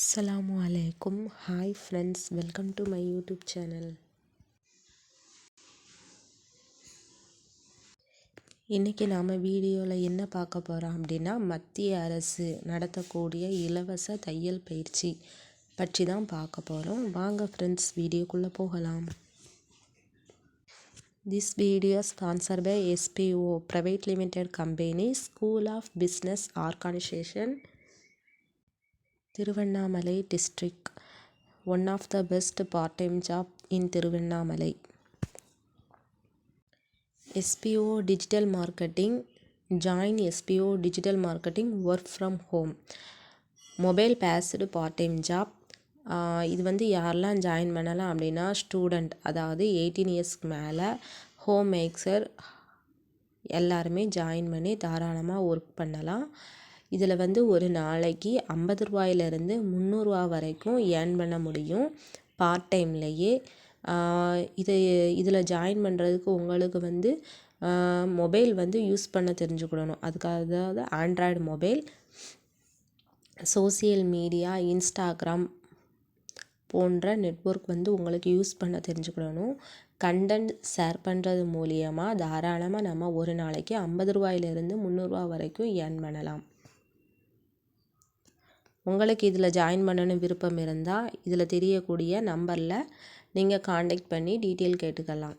அஸ்லாம் அலைக்கும். Hi friends welcome to my YouTube channel இன்றைக்கி நாம் வீடியோவில் என்ன பார்க்க போகிறோம் அப்படின்னா மத்திய அரசு நடத்தக்கூடிய இலவச தையல் பயிற்சி பற்றி தான் பார்க்க போகிறோம் வாங்க ஃப்ரெண்ட்ஸ் வீடியோக்குள்ளே போகலாம். This video sponsor by SPO private limited company school of business organisation Tiruvannamalai district one of the best part time job in Tiruvannamalai SPO digital marketing join SPO digital marketing work from home mobile based part time job இது வந்து யாரெல்லாம் join பண்ணலாம் அப்படின்னா student அதாவது eighteen இயர்ஸ்க்கு மேலே home Maxar எல்லாருமே join பண்ணி தாராளமாக ஒர்க் பண்ணலாம். இதில் வந்து ஒரு நாளைக்கு ஐம்பது ரூபாயிலேருந்து முந்நூறுரூவா வரைக்கும் ஏர்ன் பண்ண முடியும். பார்ட் டைம்லேயே. இது இதில் ஜாயின் பண்ணுறதுக்கு உங்களுக்கு வந்து மொபைல் வந்து யூஸ் பண்ண தெரிஞ்சுக்கிடணும். அதுக்காக அதாவது Android mobile social media Instagram போன்ற நெட்ஒர்க் வந்து உங்களுக்கு யூஸ் பண்ண தெரிஞ்சுக்கிடணும். கண்டென்ட் ஷேர் பண்ணுறது மூலியமாக தாராளமாக நம்ம ஒரு நாளைக்கு ஐம்பது ரூபாயிலேருந்து முந்நூறுரூவா வரைக்கும் ஏர்ன் பண்ணலாம். உங்களுக்கு இதில் ஜாயின் பண்ணணும் விருப்பம் இருந்தால் இதில் தெரியக்கூடிய நம்பரில் நீங்கள் காண்டாக்ட் பண்ணி டீட்டெயில் கேட்டுக்கலாம்.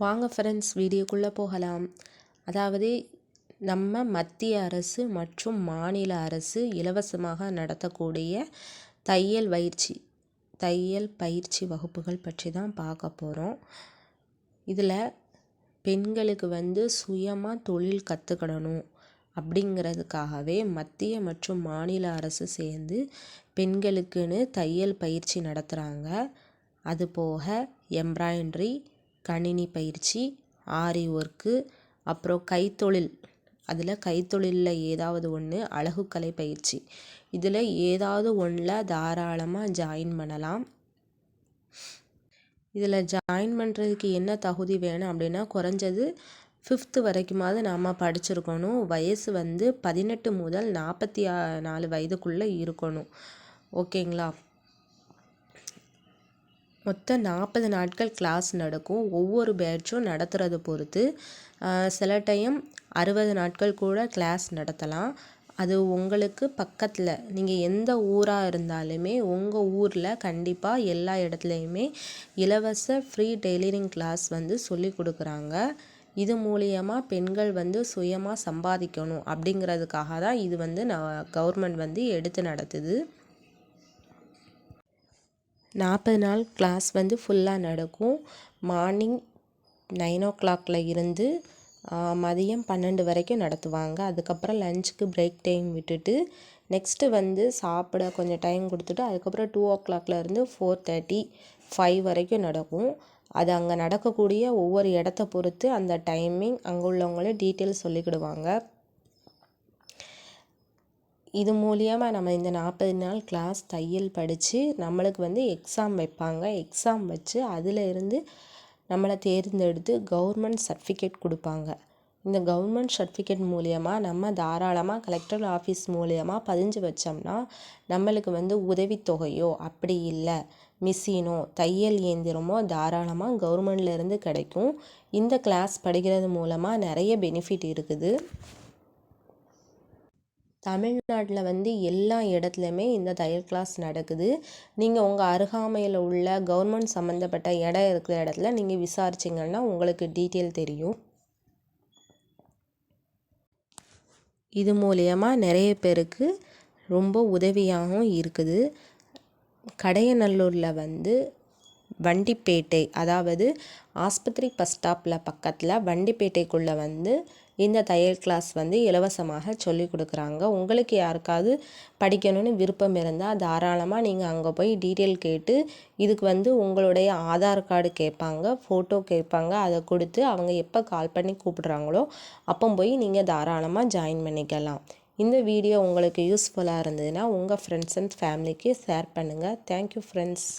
வாங்க ஃப்ரெண்ட்ஸ் வீடியோக்குள்ளே போகலாம். அதாவது நம்ம மத்திய அரசு மற்றும் மாநில அரசு இலவசமாக நடத்தக்கூடிய தையல் பயிற்சி தையல் பயிற்சி வகுப்புகள் பற்றி தான் பார்க்க போகிறோம் இதில் பெண்களுக்கு வந்து சுயமாக தொழில் கற்றுக்கிடணும் அப்படிங்கிறதுக்காகவே மத்திய மற்றும் மாநில அரசு சேர்ந்து பெண்களுக்குன்னு தையல் பயிற்சி நடத்துகிறாங்க அது போக எம்ப்ராய்டரி கணினி பயிற்சி ஆரி ஒர்க்கு அப்புறம் கைத்தொழில். அதில் கைத்தொழிலில் ஏதாவது ஒன்று அழகுக்கலை பயிற்சி. இதில் ஏதாவது ஒன்றில் தாராளமாக ஜாயின் பண்ணலாம். இதில் ஜாயின் பண்ணுறதுக்கு என்ன தகுதி வேணும் அப்படின்னா குறைஞ்சது ஃபிஃப்த்து வரைக்குமாவது நாம் படிச்சிருக்கணும். வயசு வந்து பதினெட்டு முதல் நாற்பத்தி நாலு வயதுக்குள்ளே இருக்கணும். ஓகேங்களா? மொத்தம் நாற்பது நாட்கள் கிளாஸ் நடக்கும். ஒவ்வொரு பேட்சும் நடத்துகிறத பொறுத்து சில டைம் அறுபது நாட்கள் கூட கிளாஸ் நடத்தலாம். அது உங்களுக்கு பக்கத்தில் நீங்கள் எந்த ஊராக இருந்தாலுமே உங்கள் ஊரில் கண்டிப்பாக எல்லா இடத்துலையுமே இலவச ஃப்ரீ டெய்லரிங் கிளாஸ் வந்து சொல்லி கொடுக்குறாங்க. இது மூலியமாக பெண்கள் வந்து சுயமாக சம்பாதிக்கணும் அப்படிங்கிறதுக்காக தான் இது வந்து நான் கவர்மெண்ட் வந்து எடுத்து நடத்துது. நாற்பது நாள் கிளாஸ் வந்து ஃபுல்லாக நடக்கும். மார்னிங் நைன் ஓ கிளாக்கில் இருந்து மதியம் பன்னெண்டு வரைக்கும் நடத்துவாங்க. அதுக்கப்புறம் லஞ்சுக்கு பிரேக் டைம் விட்டுட்டு நெக்ஸ்ட்டு வந்து சாப்பிட கொஞ்சம் டைம் கொடுத்துட்டு அதுக்கப்புறம் டூ ஓ கிளாக்லேருந்து ஃபோர் தேர்ட்டி ஃபைவ் வரைக்கும் நடக்கும். அது அங்கே நடக்கக்கூடிய ஒவ்வொரு இடத்த பொறுத்து அந்த டைமிங் அங்கே உள்ளவங்களே டீட்டெயில்ஸ் சொல்லிக்கிடுவாங்க. இது மூலியமாக நம்ம இந்த நாற்பது நாள் கிளாஸ் தையல் படித்து நம்மளுக்கு வந்து எக்ஸாம் வைப்பாங்க. எக்ஸாம் வச்சு அதில் இருந்து நம்மளை தேர்ந்தெடுத்து கவர்மெண்ட் சர்டிஃபிகேட் கொடுப்பாங்க. இந்த கவர்மெண்ட் சர்டிஃபிகேட் மூலியமாக நம்ம தாராளமாக கலெக்டர் ஆஃபீஸ் மூலியமாக பதிஞ்சு வச்சோம்னா நம்மளுக்கு வந்து உதவித்தொகையோ அப்படி இல்லை மிஷினோ தையல் இயந்திரமோ தாராளமாக கவர்மெண்ட்லேருந்து கிடைக்கும். இந்த கிளாஸ் படிக்கிறது மூலமாக நிறைய பெனிஃபிட் இருக்குது. தமிழ்நாட்டில் வந்து எல்லா இடத்துலையுமே இந்த தையல் கிளாஸ் நடக்குது. நீங்கள் உங்கள் அருகாமையில் உள்ள கவர்மெண்ட் சம்மந்தப்பட்ட இடம் இருக்கிற இடத்துல நீங்கள் விசாரிச்சிங்கன்னா உங்களுக்கு டீட்டெயில் தெரியும். இது மூலியமாக நிறைய பேருக்கு ரொம்ப உதவியாகவும் இருக்குது. கடையநல்லூரில் வந்து வண்டிப்பேட்டை அதாவது ஆஸ்பத்திரி பஸ் ஸ்டாப்பில் பக்கத்தில் வண்டிப்பேட்டைக்குள்ளே வந்து இந்த தையல் கிளாஸ் வந்து இலவசமாக சொல்லி கொடுக்குறாங்க. உங்களுக்கு யாருக்காவது படிக்கணும்னு விருப்பம் இருந்தால் தாராளமாக நீங்கள் அங்கே போய் டீட்டெயில் கேட்டு இதுக்கு வந்து உங்களுடைய ஆதார் கார்டு கேட்பாங்க ஃபோட்டோ கேட்பாங்க அதை கொடுத்து அவங்க எப்போ கால் பண்ணி கூப்பிடுறாங்களோ அப்போ போய் நீங்கள் தாராளமாக ஜாயின் பண்ணிக்கலாம். இந்த வீடியோ உங்களுக்கு யூஸ்ஃபுல்லாக இருந்ததுன்னா உங்கள் ஃப்ரெண்ட்ஸ் அண்ட் ஃபேமிலிக்கு ஷேர் பண்ணுங்கள் தேங்க்யூ ஃப்ரெண்ட்ஸ்